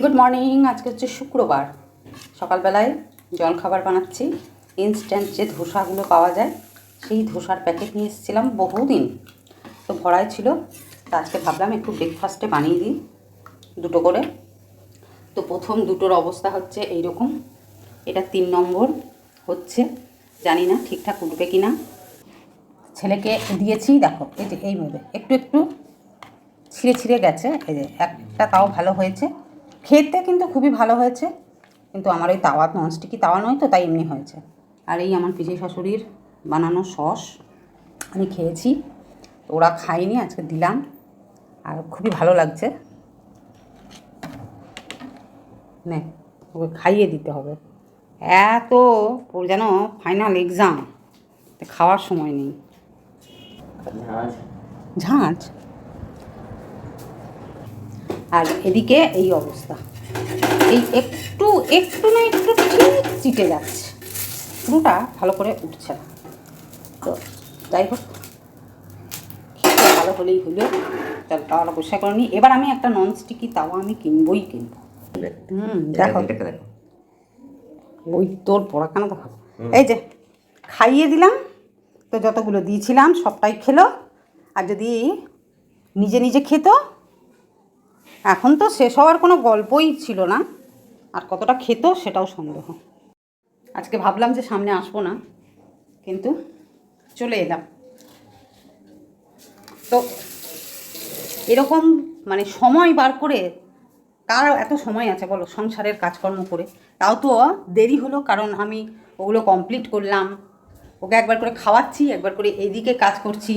Good morning আজকে হচ্ছে শুক্রবার। সকালবেলায় জলখাবার বানাচ্ছি। ইনস্ট্যান্ট যে ধোসাগুলো পাওয়া যায়, সেই ধোসার প্যাকেট নিয়ে এসেছিলাম বহুদিন। তো ভরাই ছিল, তো আজকে ভাবলাম একটু ব্রেকফাস্টে বানিয়ে দিই, দুটো করে। তো প্রথম দুটোর অবস্থা হচ্ছে এই রকম এটা তিন নম্বর হচ্ছে, জানি না ঠিকঠাক উঠবে কি না ছেলেকে দিয়েছি, দেখো, এই যে এইভাবে একটু একটু ছিঁড়ে ছিঁড়ে গেছে, এই যে একটা তাও ভালো হয়েছে। খেতে কিন্তু খুবই ভালো হয়েছে, কিন্তু আমার ওই তাওয়া, ননস্টিকি তাওয়া নয় তো, তাই এমনি হয়েছে। আর এই আমার পিসি শাশুড়ির বানানো সস আমি খেয়েছি, তো ওরা খায়নি, আজকে দিলাম, আর খুবই ভালো লাগছে। নে, ওকে খাইয়ে দিতে হবে। এত যেন ফাইনাল এক্সাম খাওয়ার সময় নেই। ঝাঁঝ আর এদিকে এই অবস্থা। এই একটু একটু না একটু ঠিক চিটে যাচ্ছে। পুরোটা ভালো করে উঠছে না। তো যাই হোক ভালো হলেই হলো। তাহলে তাওয়াটা পরিষ্কার করে নিই এবার আমি একটা ননস্টিকি তাওয়া আমি কিনবই কিনবো। হুম দেখো। দেখো ওই তোর পড়াখানা দেখো এই যে খাইয়ে দিলাম। তো যতগুলো দিয়েছিলাম, সবটাই খেলো। আর যদি নিজে নিজে খেত, এখন তো শেষ হওয়ার কোনো গল্পই ছিল না। আর কতটা খেত সেটাও সন্দেহ। আজকে ভাবলাম যে সামনে আসব না, কিন্তু চলে এলাম। তো এরকম মানে সময় বার করে কার এত সময় আছে বলো সংসারের কাজকর্ম করে? তাও তো দেরি হলো, কারণ আমি ওগুলো কমপ্লিট করলাম ওকে একবার করে খাওয়াচ্ছি, একবার করে এইদিকে কাজ করছি।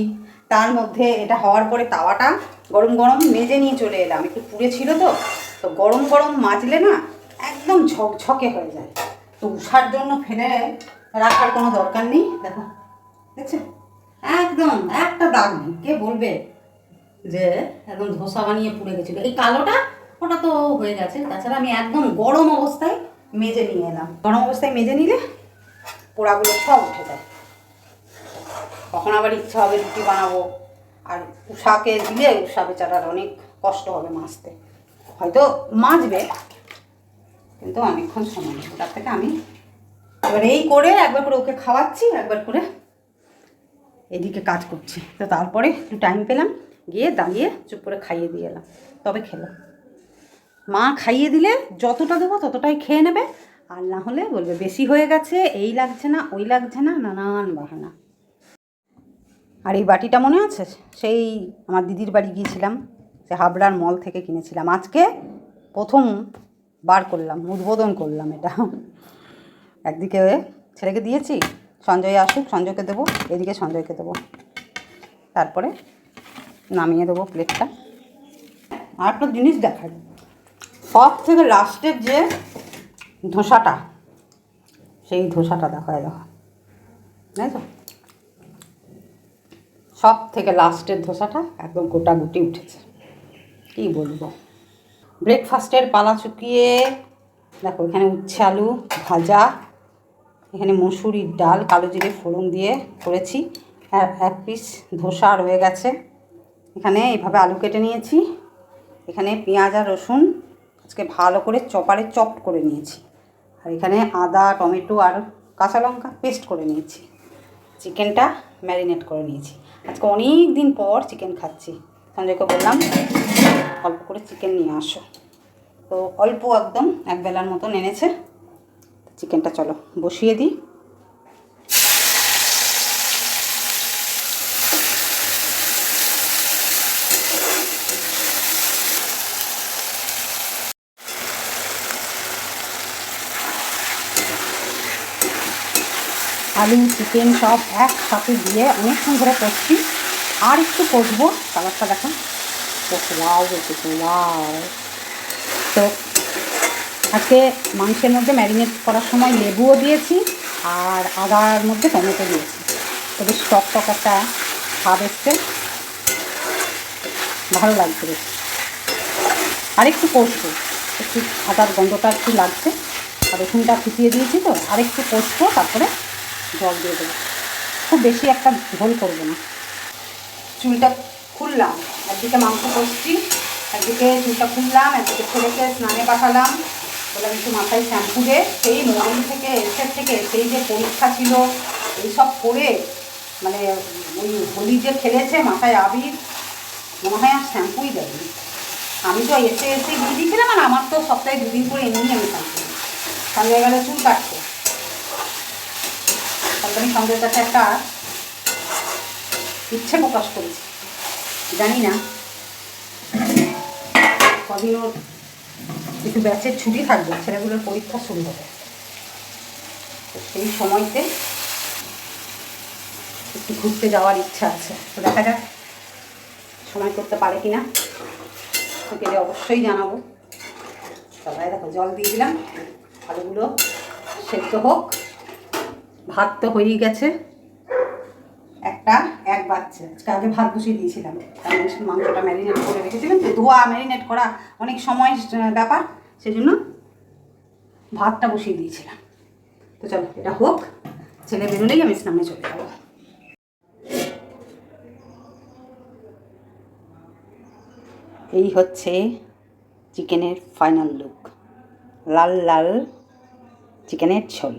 তার মধ্যে এটা হওয়ার পরে তাওয়াটা গরম গরম মেজে নিয়ে চলে এলাম। একটু পুড়ে ছিল তো তো গরম গরম মাজলে না একদম ঝকঝকে হয়ে যায়। তো উষার জন্য ফেলে রাখার কোনো দরকার নেই। দেখো, দেখছ? একদম, একটা দাগ নেই। কে বলবে যে একদম ধোসা বানিয়ে পুড়ে গেছিল? এই কালোটা ওটা তো হয়ে গেছে। তাছাড়া আমি একদম গরম অবস্থায় মেজে নিয়ে এলাম। গরম অবস্থায় মেজে নিলে পোড়াগুলো সব উঠে যায়। কখন আবার ইচ্ছা হবে রুটি বানাবো। আর উষাকে দিলে উষা বেচারার অনেক কষ্ট হবে মাজতে হয়তো মাজবে, কিন্তু অনেকক্ষণ সময় নেবে। তার থেকে আমি এবার এই করে একবার করে ওকে খাওয়াচ্ছি, একবার করে এদিকে কাজ করছি। তো তারপরে একটু টাইম পেলাম, গিয়ে দাঁড়িয়ে চুপ করে খাইয়ে দিয়ে এলাম। তবে খেলো। মা খাইয়ে দিলে যতটা দেবো ততটাই খেয়ে নেবে। আর না হলে বলবে, বেশি হয়ে গেছে, এই লাগছে না, ওই লাগছে না, নানান বাহানা। আর এই বাটিটা মনে আছে? সেই আমার দিদির বাড়ি গিয়েছিলাম, সে হাবড়ার মল থেকে কিনেছিলাম। আজকে প্রথম বার করলাম, উদ্বোধন করলাম এটা। একদিকে ছেলেকে দিয়েছি, সঞ্জয় আসুক, সঞ্জয়কে দেবো, এদিকে সঞ্জয়কে দেবো। তারপরে নামিয়ে দেবো প্লেটটা। আর একটা জিনিস দেখাই সব থেকে লাস্টের যে ধোসাটা, সেই ধোসাটা দেখা দেখো তাই তো? সব থেকে লাস্টের ধোসাটা একদম গোটা গুটি উঠেছে। কী বলব? ব্রেকফাস্টের পালা চুকিয়ে দেখো এখানে উচ্ছে আলু ভাজা, এখানে মসুরির ডাল, কালো জিরে ফোড়ন দিয়ে করেছি। এক পিস ধোসা রয়ে গেছে। এখানে এইভাবে আলু কেটে নিয়েছি। এখানে পেঁয়াজ আর রসুন আজকে ভালো করে চপারে চপ করে নিয়েছি। আর এখানে আদা, টমেটো আর কাঁচা লঙ্কা পেস্ট করে নিয়েছি। চিকেনটা ম্যারিনেট করে নিয়েছি। আজকে অনেক দিন পর চিকেন খাচ্ছি। সঞ্জয়কে বললাম, অল্প করে চিকেন নিয়ে আসো। তো অল্প একদম, এক বেলার মতন এনেছে। চিকেনটা চলো, বসিয়ে দিই। আলু চিকেন সব একসাথে দিয়ে অনেকক্ষণ ধরে করছি। আর একটু কষবো। কালারটা দেখুন লাউ বেশি লাউ তো আজকে মাংসের মধ্যে ম্যারিনেট করার সময় লেবুও দিয়েছি আর আদার মধ্যে টমেটো দিয়েছি। তো বেশ টক একটা ভাব এসছে। ভালো লাগছে বেশ। আর একটু একটু আদার গন্ধটা একটু লাগছে। আর রসুনটা ফুটিয়ে দিয়েছি তো। আর একটু কষবো, তারপরে জল দিয়ে দেবো। খুব বেশি একটা ঝোল করব না। চুলটা খুললাম, একদিকে মাংস করছি একদিকে চুলটা খুললাম, একদিকে ছেলেকে স্নানে পাঠালাম। বললাম, একটু মাথায় শ্যাম্পু দে। সেই মন্দির থেকে, এসের থেকে, সেই যে পরীক্ষা ছিল এইসব করে মানে ওই হোলি যে খেলেছে মাথায় আবির, মনে হয় আর শ্যাম্পুই দেয়নি। আমি তো এসে এসে দিয়ে দিয়েছিলাম, আর আমার তো সপ্তাহে দুদিন করে এমনি আমি শ্যাম্পু সঞ্জয় গেলে চুল কাটতে আমি সঞ্জয়ের কাছে একটা ইচ্ছে প্রকাশ করেছি জানি না কদিন ওর একটু ব্যাচের ছুটি থাকবে, ছেলেগুলোর পরীক্ষা শুরু হবে। সেই সময়তে একটু ঘুরতে যাওয়ার ইচ্ছা আছে। তো দেখা যাক সময় করতে পারে কি না গেলে অবশ্যই জানাব। সবাই দেখো, জল দিয়ে দিলাম। আলুগুলো সেদ্ধ হোক। ভাত তো হয়েই গেছে। একটা, এক বাচ্চা। আজকে আগে ভাত বসিয়ে দিয়েছিলাম। মাংসটা ম্যারিনেট করে রেখেছিলাম তো ধোয়া ম্যারিনেট করা অনেক সময় ব্যাপার। সেজন্য ভাতটা বসিয়ে দিয়েছিলাম। তো চলো, এটা হোক। ছেলে বেরোলেই আমি স্নানে চলে যাব। এই হচ্ছে চিকেনের ফাইনাল লুক লাল লাল চিকেনের ঝোল।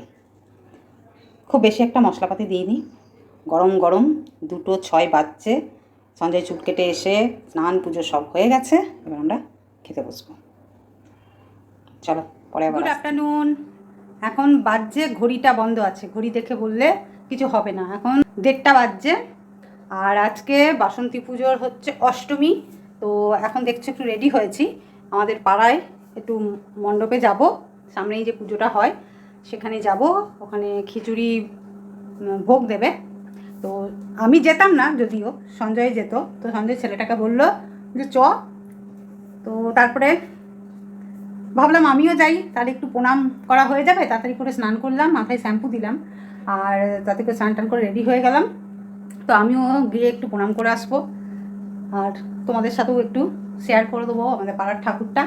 খুব বেশি একটা মশলাপাতি দিইনি। গরম গরম দুটো ছয় বাজছে। সঞ্জয় চুট কেটে এসে স্নান পুজো সব হয়ে গেছে। এবার আমরা খেতে বসবো। চলো পরে গুড আফটারনুন এখন বাজছে ঘড়িটা বন্ধ আছে। ঘড়ি দেখে বললে কিছু হবে না। এখন দেড়টা বাজছে। আর আজকে বাসন্তী পুজোর হচ্ছে অষ্টমী। তো এখন দেখছ একটু রেডি হয়েছি। আমাদের পাড়ায় একটু মণ্ডপে যাব। সামনেই যে পুজোটা হয় সেখানে যাব, ওখানে খিচুড়ি ভোগ দেবে। তো আমি যেতাম না যদিও, সঞ্জয় যেত। তো সঞ্জয় ছেলেটাকে বলল যে, চ। তো তারপরে ভাবলাম আমিও যাই, তাহলে একটু প্রণাম করা হয়ে যাবে। তাড়াতাড়ি করে স্নান করলাম, মাথায় শ্যাম্পু দিলাম, আর তাতে করে স্নান টান করে রেডি হয়ে গেলাম। তো আমিও গিয়ে একটু প্রণাম করে আসব। আর তোমাদের সাথেও একটু শেয়ার করে দেবো আমাদের পাড়ার ঠাকুরটা।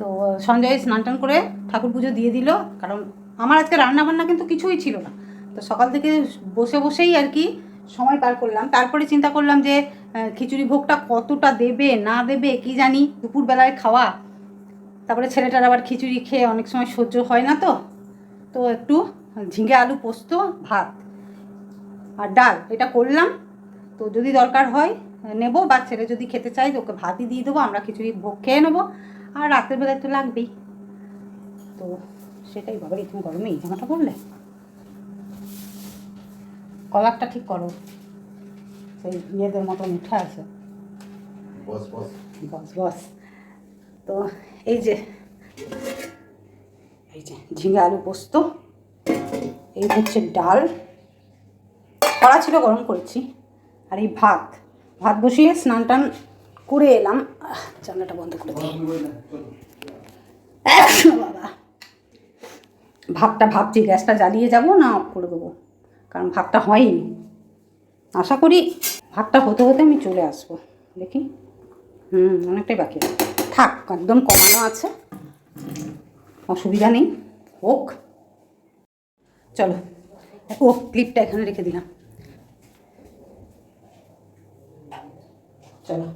তো সঞ্জয় স্নান টান করে ঠাকুর পুজো দিয়ে দিল, কারণ আমার আজকে রান্না বান্না কিন্তু কিছুই ছিল না। তো সকাল থেকে বসে বসেই আর কি সময় পার করলাম। তারপরে চিন্তা করলাম যে খিচুড়ি ভোগটা কতটা দেবে, না দেবে, কি জানি দুপুরবেলায় খাওয়া। তারপরে ছেলেটার আবার খিচুড়ি খেয়ে অনেক সময় সহ্য হয় না তো। তো একটু ঝিঙে আলু পোস্ত, ভাত আর ডাল এটা করলাম। তো যদি দরকার হয় নেব বা ছেলে যদি খেতে চাই তো ওকে ভাতই দিয়ে দেবো, আমরা খিচুড়ি ভোগ খেয়ে নেব। আর রাতের বেলায় তো লাগবেই। তো সেটাই বাবা এই তুমি গরমে এই জামাটা পরলে? কলারটা ঠিক করো। সেই ইয়েদের মতো উঠে আছে। বস বস। তো এই যে এই যে ঝিঙে আলু পোস্ত এই হচ্ছে ডাল। কড়া ছিল গরম করেছি। আর এই ভাত ভাত বসিয়ে স্নান টান করে এলাম। জানলাটা বন্ধ করে দিই। বাবা। ভাতটা ভাবছি, গ্যাসটা জ্বালিয়ে যাব না অফ করে দেবো? কারণ ভাতটা হয়নি। আশা করি ভাতটা হতে হতে আমি চলে আসব। দেখি। হুম, অনেকটাই বাকি থাক, একদম কমানো আছে। অসুবিধা নেই। হোক। চলো ও ক্লিপটা এখানে রেখে দিলাম। চলো।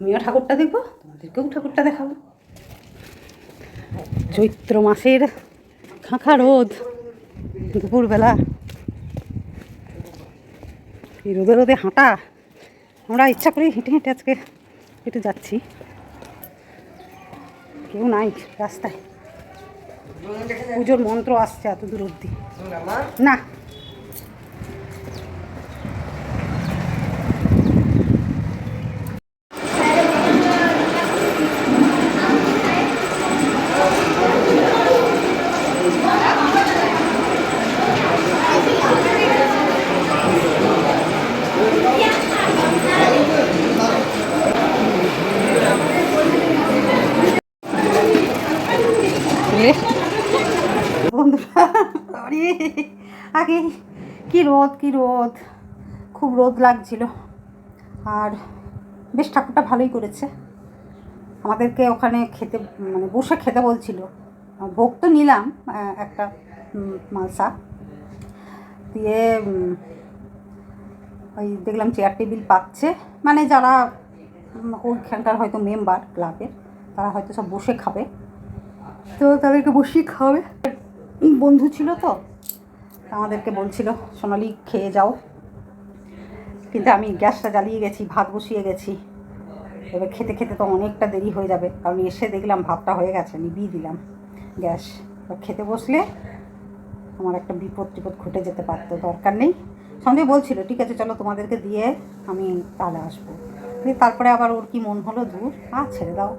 আমিও ঠাকুরটা দেখব, তোমাদেরকেও ঠাকুরটা দেখাবো। চৈত্র মাসের খাঁখা রোদ। দুপুরবেলা এই রোদে রোদে হাঁটা। আমরা ইচ্ছা করি হেঁটে হেঁটে আজকে একটু যাচ্ছি। কেউ নাই রাস্তায়। পুজোর মন্ত্র আসছে এত দূর অব্দি না রে। বন্ধুরা আরে আগে কি রোদ কি রোদ? খুব রোদ লাগছিল। আর বেশ ঠাকুরটা ভালোই করেছে। আমাদেরকে ওখানে খেতে মানে বসে খেতে বলছিল। ভোগ তো নিলাম একটা মালসা। দিয়ে ওই দেখলাম চেয়ার টেবিল পাচ্ছে। মানে যারা ওইখানকার হয়তো মেম্বার ক্লাবের তারা হয়তো সব বসে খাবে। তো তাদেরকে বসিয়ে খাওয়াবে। বন্ধু ছিল তো আমাদেরকে বলছিল, সোনালি, খেয়ে যাও। কিন্তু আমি গ্যাসটা জ্বালিয়ে গেছি, ভাত বসিয়ে গেছি। এবার খেতে খেতে তো অনেকটা দেরি হয়ে যাবে, কারণ এসে দেখলাম ভাতটা হয়ে গেছে নিবিয়ে দিলাম গ্যাস। এবার খেতে বসলে আমার একটা বিপদ টিপদ ঘটে যেতে পারতো, দরকার নেই। সঙ্গে বলছিল, ঠিক আছে, চলো তোমাদেরকে দিয়ে আমি তাহলে আসব। তারপরে আবার ওর কি মন হলো, দূর আর ছেড়ে দাও।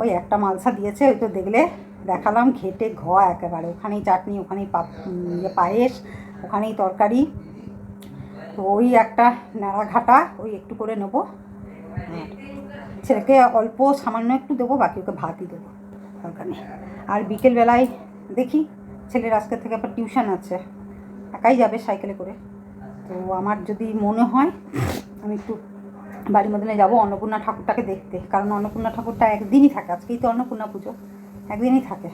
ওই একটা মালসা দিয়েছে, ওই তো দেখলে দেখালাম ঘেটে ঘ একেবারে। ওখানেই চাটনি ওখানেই উম, ইয়ে পায়েস ওখানেই তরকারি। তো ওই একটা ঘাটা ওই একটু করে নেব। আর ছেলেকে অল্প সামান্য একটু দেবো বাকি ওকে ভাতই দেবো। নেই। আর বিকেলবেলায় দেখি ছেলের আজকে থেকে আবার টিউশন আছে। একাই যাবে সাইকেলে করে। তো আমার যদি মনে হয় আমি একটু বাড়ির মধ্যে যাব অন্নপূর্ণা ঠাকুরটাকে দেখতে। কারণ অন্নপূর্ণা ঠাকুরটা একদিনই থাকে আজকেই তো অন্নপূর্ণা পুজো। একদিনই থাকে।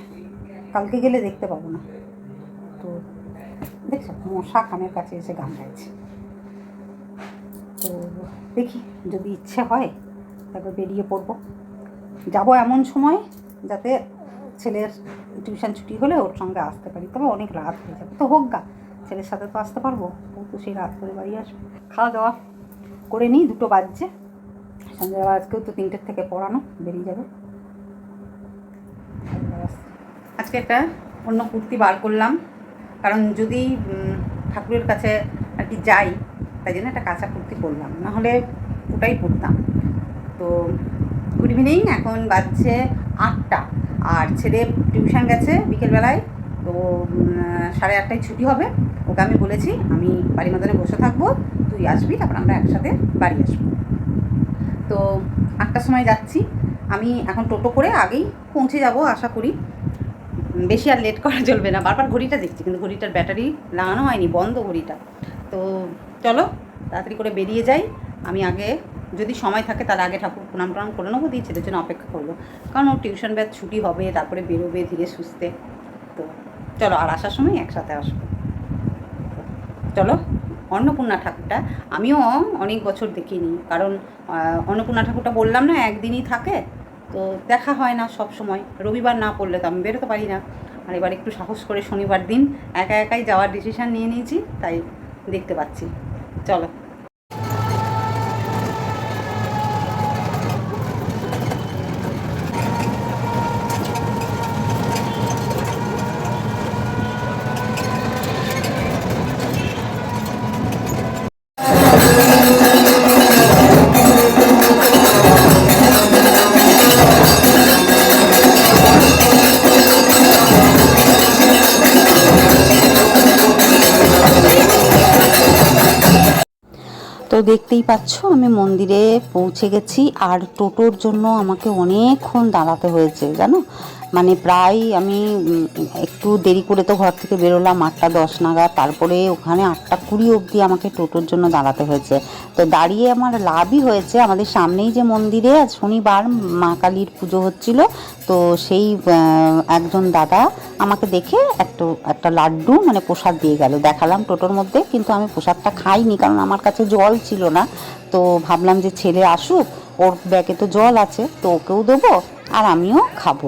কালকে গেলে দেখতে পাবো না। তো দেখছ মশা কানের কাছে এসে গান গাইছে। তো দেখি, যদি ইচ্ছে হয়, তারপর বেরিয়ে পড়ব। যাব এমন সময় যাতে ছেলের টিউশন ছুটি হলে ওর সঙ্গে আসতে পারি। তবে অনেক রাত হয়ে যাবে। তো হোক গা, ছেলের সাথে তো আসতে পারব। ও তো সেই রাত করে বাড়ি আসবে। খাওয়া দাওয়া করে নিই, দুটো বাজছে। সন্ধ্যাবেলা আজকেও তো তিনটের থেকে পড়ানো, বেরিয়ে যাবে। আজকে একটা অন্য কুর্তি বার করলাম। কারণ যদি ঠাকুরের কাছে আর কি যাই, তাই জন্য একটা কাঁচা কুর্তি পরলাম। নাহলে ওটাই পরতাম। তো গুড ইভিনিং এখন বাজছে আটটা। আর ছেলে টিউশন গেছে বিকেলবেলায়, তো সাড়ে আটটায় ছুটি হবে। ওকে আমি বলেছি, আমি বাড়ির মধ্যে বসে থাকব, তুই আসবি, তারপর আমরা একসাথে বাড়ি আসব। তো, আটটার সময় যাচ্ছি। আমি এখন টোটো করে আগেই পৌঁছে যাব, আশা করি। বেশি আর লেট করা চলবে না। বারবার ঘড়িটা দেখছি, কিন্তু ঘড়িটার ব্যাটারি লাগানো হয়নি, বন্ধ ঘড়িটা। তো চলো, তাড়াতাড়ি করে বেরিয়ে যাই। আমি আগে যদি সময় থাকে, তার আগে ঠাকুর প্রণাম প্রণাম করে নেব, দিয়ে ছেলের জন্য অপেক্ষা করব। কারণ ওর টিউশন ব্যাচ ছুটি হবে, তারপরে বেরোবে ধীরে সুস্থে। তো চলো, আর আসার সময় একসাথে আসব। চলো, অন্নপূর্ণা ঠাকুরটা, আমিও অনেক বছর দেখিনি। কারণ অন্নপূর্ণা ঠাকুরটা বললাম না, একদিনই থাকে তো দেখা হয় না সব সময়। রবিবার না পড়লে তো আমি বেরোতে পারি না। আর এবার একটু সাহস করে শনিবার দিন একা একাই যাওয়ার ডিসিশান নিয়ে নিয়েছি, তাই দেখতে পাচ্ছি। চলো। তো দেখতেই পাচ্ছ, আমি মন্দিরে পৌঁছে গেছি। আর টোটোর জন্য আমাকে অনেকক্ষণ দাঁড়াতে হয়েছে, জানো? মানে প্রায় আমি একটু দেরি করে তো ঘর থেকে বেরোলাম, আটটা দশ নাগাদ। তারপরে ওখানে আটটা কুড়ি অবধি আমাকে টোটোর জন্য দাঁড়াতে হয়েছে। তো দাঁড়িয়ে আমার লাভই হয়েছে। আমাদের সামনেই যে মন্দিরে শনিবার মা কালীর পুজো হচ্ছিল, তো সেই একজন দাদা আমাকে দেখে একটু, একটা লাড্ডু মানে প্রসাদ দিয়ে গেল। দেখালাম টোটোর মধ্যে, কিন্তু আমি প্রসাদটা খাইনি, কারণ আমার কাছে জল ছিল না। তো ভাবলাম যে ছেলে আসুক, ওর ব্যাগে তো জল আছে, তো ওকেও দেবো, আর আমিও খাব।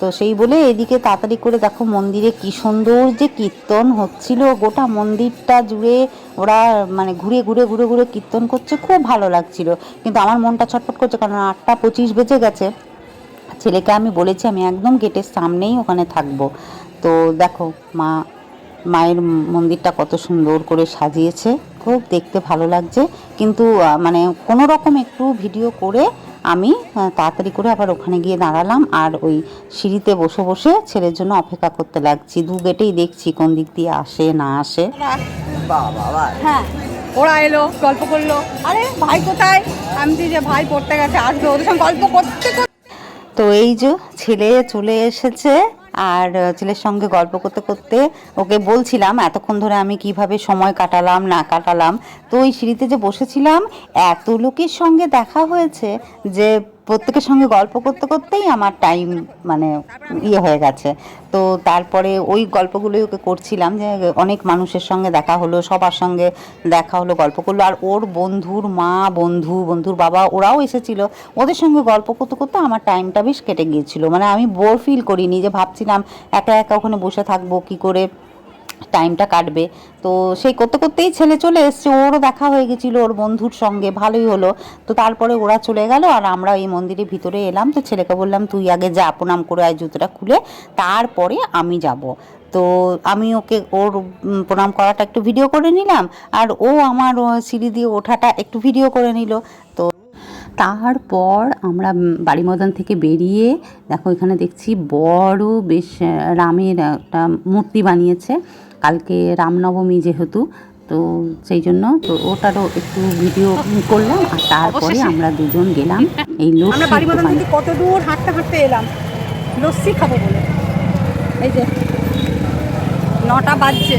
তো সেই বলে এদিকে তাড়াতাড়ি করে দেখো মন্দিরে কি সুন্দর যে কীর্তন হচ্ছিল। গোটা মন্দিরটা জুড়ে ওরা মানে ঘুরে ঘুরে ঘুরে ঘুরে কীর্তন করছে, খুব ভালো লাগছিল। কিন্তু আমার মনটা ছটফট করছে কারণ আটটা পঁচিশ বেজে গেছে। ছেলেকে আমি বলেছি, আমি একদম গেটের সামনেই ওখানে থাকব। তো দেখো মা, মায়ের মন্দিরটা কত সুন্দর করে সাজিয়েছে। খুব দেখতে ভালো লাগছে। কিন্তু মানে কোনো রকম একটু ভিডিও করে আমি তাড়াতাড়ি করে আবার ওখানে গিয়ে দাঁড়ালাম আর ওই সিঁড়িতে বসে বসে ছেলের জন্য অপেক্ষা করতে লাগছি। দু গেটেই দেখছি কোন দিক দিয়ে আসে না আসে। হ্যাঁ ওরা এলো গল্প করল। আরে ভাই কোথায়? আমি যে ভাই পড়তে গেছে আসবে। ওদের সঙ্গে গল্প করতে তো এই যে ছেলে চলে এসেছে। আর ছেলের সঙ্গে গল্প করতে করতে ওকে বলছিলাম, এতক্ষণ ধরে আমি কীভাবে সময় কাটালাম, না কাটালাম? তো ওই সিঁড়িতে যে বসেছিলাম, এত লোকের সঙ্গে দেখা হয়েছে যে প্রত্যেকের সঙ্গে গল্প করতে করতেই আমার টাইম মানে ইয়ে হয়ে গেছে। তো তারপরে ওই গল্পগুলোই ওকে করছিলাম যে অনেক মানুষের সঙ্গে দেখা হলো, সবার সঙ্গে দেখা হলো, গল্প করল। আর ওর বন্ধুর মা, বন্ধু, বন্ধুর বাবা ওরাও এসেছিল। ওদের সঙ্গে গল্প করতে করতে আমার টাইমটা বেশ কেটে গিয়েছিল। মানে আমি বোর ফিল করিনি যে ভাবছিলাম একা একা ওখানে বসে থাকব কি করে। টাইমটা কাটবে। তো সেই করতে করতেই ছেলে চলে এসছে, ওরও দেখা হয়ে গেছিল ওর বন্ধুর সঙ্গে, ভালোই হলো। তো তারপরে ওরা চলে গেল আর আমরা এই মন্দিরের ভিতরে এলাম। তো ছেলেকে বললাম, তুই আগে যা, প্রণাম করে আয় জুতোটা খুলে, তারপরে আমি যাব। তো আমি ওকে, ওর প্রণাম করাটা একটু ভিডিও করে নিলাম আর ও আমার সিঁড়ি দিয়ে ওঠাটা একটু ভিডিও করে নিল। তো তারপর আমরা বাড়ি ময়দান থেকে বেরিয়ে, দেখো এখানে দেখছি বড় বেশ রামের একটা মূর্তি বানিয়েছে। কালকে রামনবমী যেহেতু তো সেই জন্য তো ওটারও একটু ভিডিও করলাম আর তারপরে আমরা দুজন গেলাম এই আমরা লস্যি দোকানে। কত দূর হাঁটতে হাঁটতে এলাম। লস্যি খাব বলে। এই যে নটা বাজছে।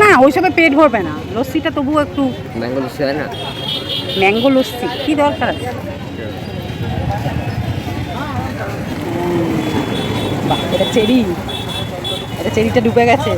না ওইসবে পেট ভরবে না। লস্যিটা তবুও একটু ম্যাঙ্গো লস্যি হয় না? ম্যাঙ্গো লস্যি কি দরকার আছে? বাহ, এটা চেরি। এটা চেরিটা ডুবে গেছে।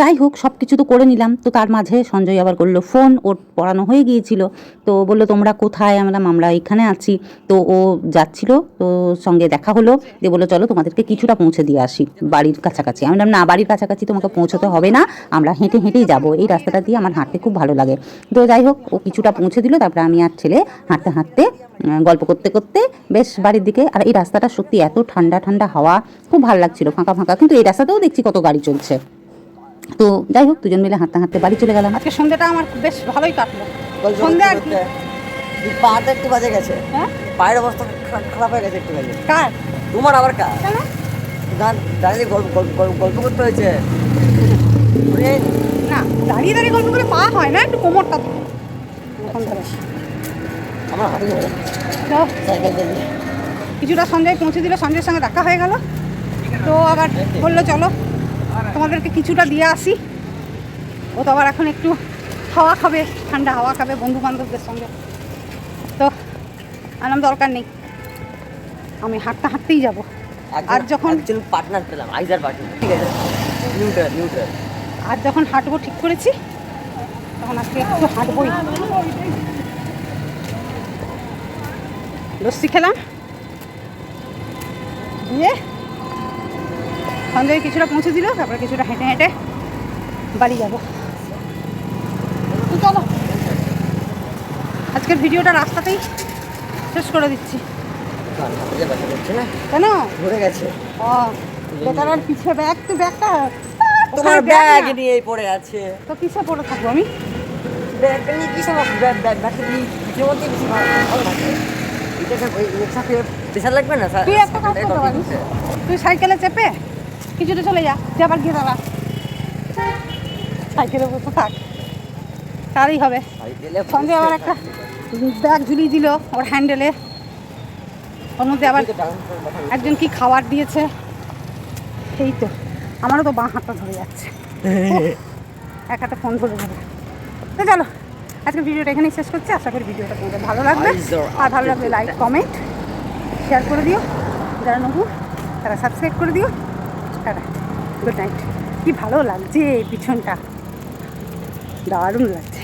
যাই হোক সব কিছু তো করে নিলাম। তো তার মাঝে সঞ্জয় আবার করল ফোন, ওর পড়ানো হয়ে গিয়েছিল। তো বলল, তোমরা কোথায়? আমি বললাম আমরা এখানে আছি। তো ও যাচ্ছিল, তো সঙ্গে দেখা হলো। দিয়ে বলল, চলো, তোমাদেরকে কিছুটা পৌঁছে দিয়ে আসি বাড়ির কাছাকাছি। আমি বললাম, না, বাড়ির কাছাকাছি তোমাকে পৌঁছতে হবে না। আমরা হেঁটে, হেঁটেই যাব। এই রাস্তাটা দিয়ে আমার হাঁটতে খুব ভালো লাগে। তো যাই হোক, ও কিছুটা পৌঁছে দিল। তারপরে আমি আর ছেলে হাঁটতে হাঁটতে গল্প করতে করতে বেশ বাড়ির দিকে, আর এই রাস্তাটা সত্যি এত ঠান্ডা ঠান্ডা হাওয়া, খুব ভালো লাগছিল, ফাঁকা ফাঁকা। কিন্তু এই রাস্তাতেও দেখছি কত গাড়ি চলছে। তো যাই হোক দুজন মিলে হাঁটতে হাঁটতে বাড়ি চলে গেলাম। আজকে সন্ধ্যাটা আমার বেশ ভালোই কাটলো। সন্ধ্যা আর কি? পাটা একটু বাজে গেছে। হ্যাঁ? পায়ের অবস্থা খারাপ হয়ে গেছে একটু বাজে। কার? তোমার আবার কেন? গান দাঁড়িয়ে গল্প গল্প করতে হয়েছে। না দাঁড়িয়ে দাঁড়িয়ে গল্প করে পা হয় না একটু কোমরটা। আমার ধরে যাও। সাইকেল চালিয়ে কিছুটা সঞ্জয় পৌঁছে দিল সঞ্জয়ের সঙ্গে দেখা হয়ে গেল। তো আবার বলল চলো। তোমাদেরকে কিছুটা দিয়ে আসি। ও তো আবার এখন একটু হাওয়া খাবে ঠান্ডা হাওয়া খাবে বন্ধু বান্ধবদের সঙ্গে। তো আনাম দরকার নেই। আমি হাঁটতে হাঁটতেই যাব। আর যখন পার্টনার পেলাম আইজার পার্টনার ঠিক আছে? নিউট্রাল নিউট্রাল আর যখন হাঁটবো ঠিক করেছি তখন আজকে একটু হাঁটবোই। লস্যি খেলাম। দিয়ে সন্ধ্যায় কিছুটা পৌঁছে দিল তারপরে কিছুটা হেঁটে হেঁটে বাড়ি যাব। চলো। আজকের ভিডিওটা রাস্তাতেই শেষ করে দিচ্ছি। কেন? ঘুরে গেছে। ও আর পিছিয়ে ব্যাগ তো ব্যাগটা তোমার ব্যাগ নিয়ে? পড়ে আছে। তো কিসে পড়ে থাকব আমি? ব্যাগটা নিয়ে নিয়ে মধ্যে বেশি ভালো লাগবে না? তুই একটা কাজ করতে পারিস। তুই সাইকেলে চেপে কিছুটা চলে যা যে আবার গিয়ে দাঁড়া। সাইকেলে বসে থাক। তারই হবে। সঙ্গে আবার একটা ব্যাগ ঝুলিয়ে দিল ওর হ্যান্ডেলে। ওর মধ্যে আবার একজন কি খাবার দিয়েছে? এই তো আমারও তো বাঁ হাতটা ধরে যাচ্ছে। এক হাতে ফোন ধরে যাবে তো চলো আজকে ভিডিওটা এখানেই শেষ করছি। আশা করি ভিডিওটা তোমাদের ভালো লাগবে। আর ভালো লাগলে লাইক কমেন্ট শেয়ার করে দিও। যারা নতুন তারা সাবস্ক্রাইব করে দিও। টাটা। গুড নাইট কি ভালো লাগছে পিছনটা। দারুণ লাগছে।